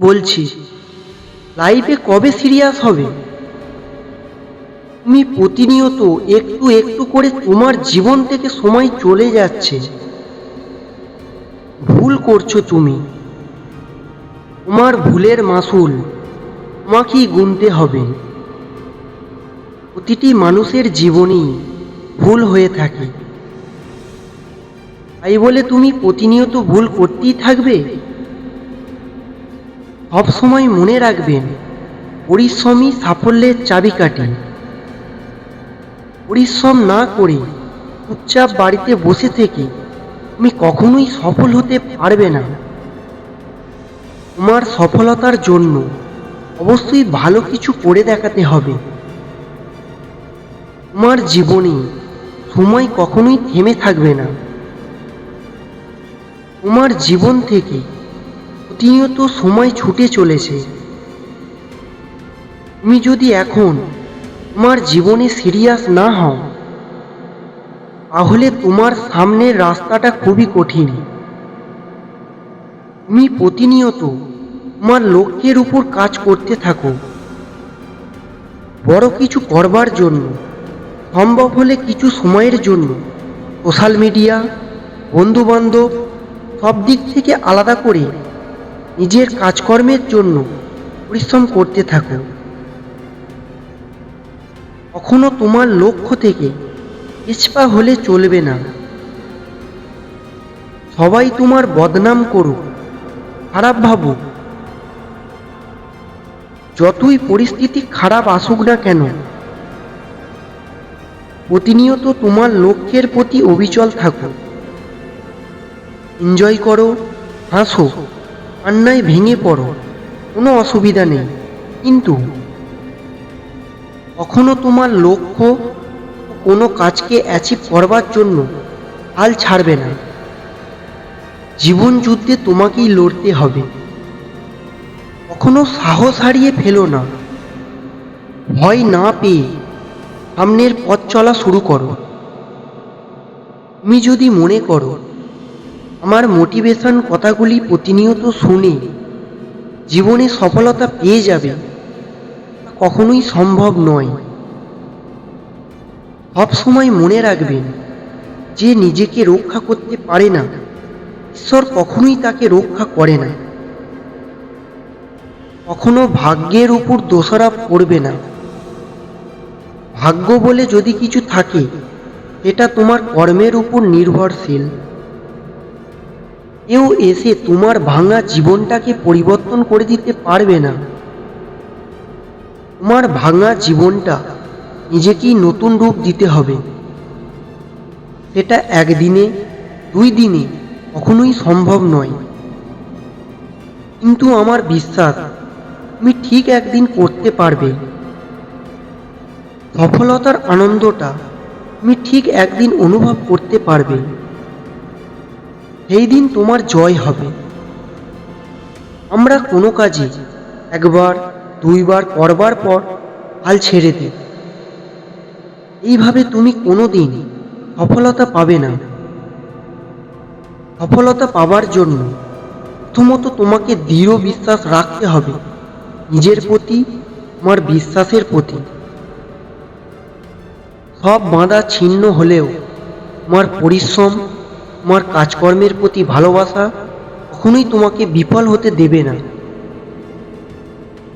বলছি লাইফে কবে সিরিয়াস হবে? তুমি প্রতিনিয়ত একটু একটু করে তোমার জীবন থেকে সময় চলে যাচ্ছে। ভুল করছ তুমি। তোমার ভুলের মাসুল তোমাকেই গুনতে হবে। প্রতিটি মানুষের জীবনেই ভুল হয়ে থাকে। তাই বলে তুমি প্রতিনিয়ত ভুল করতেই থাকবে? সবসময় মনে রাখবেন পরিশ্রমই সাফল্যের চাবিকাঠি। পরিশ্রম না করে চুপচাপ বাড়িতে বসে থেকে তুমি কখনোই সফল হতে পারবে না। তোমার সফলতার জন্য অবশ্যই ভালো কিছু করে দেখাতে হবে। তোমার জীবনে সময় কখনোই থেমে থাকবে না। তোমার জীবন থেকে প্রতিনিয়ত সময় ছুটে চলেছে। তুমি যদি এখন তোমার জীবনে সিরিয়াস না হও, তাহলে তোমার সামনের রাস্তাটা খুবই কঠিন। তুমি প্রতিনিয়ত তোমার লক্ষ্যের উপর কাজ করতে থাকো। বড় কিছু করবার জন্য, সম্ভব হলে কিছু সময়ের জন্য সোশ্যাল মিডিয়া বন্ধুবান্ধব, সব দিক থেকে আলাদা করে নিজের কাজকর্মের জন্য পরিশ্রম করতে থাকো। কখনো তোমার লক্ষ্য থেকে পিছপা হলে চলবে না। সবাই তোমার বদনাম করুক, খারাপ ভাবুক। যতই পরিস্থিতি খারাপ আসুক না কেন, প্রতিনিয়ত তোমার লক্ষ্যের প্রতি অবিচল থাকো। এনজয় করো, হাসো। কান্নায় ভেঙে পড়ো। কোনো অসুবিধা নেই। কিন্তু কখনো তোমার লক্ষ্য কোনো কাজকে অ্যাচিভ করবার জন্য হাল ছাড়বে না। জীবন যুদ্ধে তোমাকেই লড়তে হবে। কখনো সাহস হারিয়ে ফেলো না। ভয় না পেয়ে সামনের পথ চলা শুরু করো। তুমি যদি মনে করো আমার মোটিভেশন কথাগুলি প্রতিনিয়ত শুনে। জীবনে সফলতা পেয়ে যাবে কখনোই সম্ভব নয়। সবসময় মনে রাখবেন, যে নিজেকে রক্ষা করতে পারে না, ঈশ্বর কখনোই তাকে রক্ষা করে না। কখনো ভাগ্যের উপর দোষারোপ করবে না। ভাগ্য বলে যদি কিছু থাকে এটা তোমার কর্মের উপর নির্ভরশীল। কেউ এসে তোমার ভাঙা জীবনটাকে পরিবর্তন করে দিতে পারবে না। তোমার ভাঙা জীবনটা নিজেকেই নতুন রূপ দিতে হবে। সেটা একদিনে, দুই দিনে কখনোই সম্ভব নয়। কিন্তু আমার বিশ্বাস, তুমি ঠিক একদিন করতে পারবে। সফলতার আনন্দটা তুমি ঠিক একদিন অনুভব করতে পারবে। সেই দিন তোমার জয় হবে। আমরা কোনো কাজে একবার, দুইবার করবার পর হাল ছেড়ে দিই এইভাবে তুমি কোনো দিন সফলতা পাবে না। সফলতা পাবার জন্য প্রথমত তোমাকে দৃঢ় বিশ্বাস রাখতে হবে, নিজের প্রতি, তোমার বিশ্বাসের প্রতি। সব বাঁধা ছিন্ন হলেও তোমার পরিশ্রম তোমার কাজকর্মের প্রতি ভালোবাসা কখনোই তোমাকে বিফল হতে দেবে না।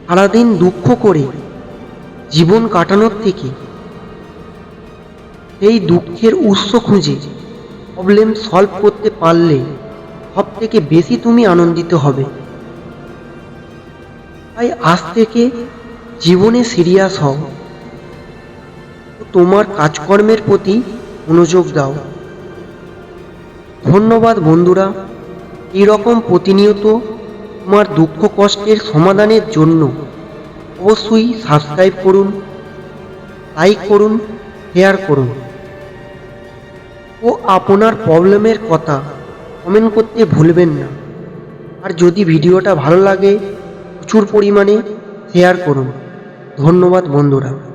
সারাদিন দুঃখ করে জীবন কাটানোর থেকে এই দুঃখের উৎস খুঁজে প্রবলেম সলভ করতে পারলে সব থেকে বেশি তুমি আনন্দিত হবে। তাই আজ থেকে জীবনে সিরিয়াস হও। তোমার কাজকর্মের প্রতি মনোযোগ দাও। ধন্যবাদ বন্ধুরা। এরকম প্রতিনিয়ত তোমার দুঃখ কষ্টের সমাধানের জন্য অবশ্যই সাবস্ক্রাইব করুন লাইক করুন শেয়ার করুন। ও আপনার প্রবলেমের কথা কমেন্ট করতে ভুলবেন না। আর যদি ভিডিওটা ভালো লাগে প্রচুর পরিমাণে শেয়ার করুন। ধন্যবাদ বন্ধুরা।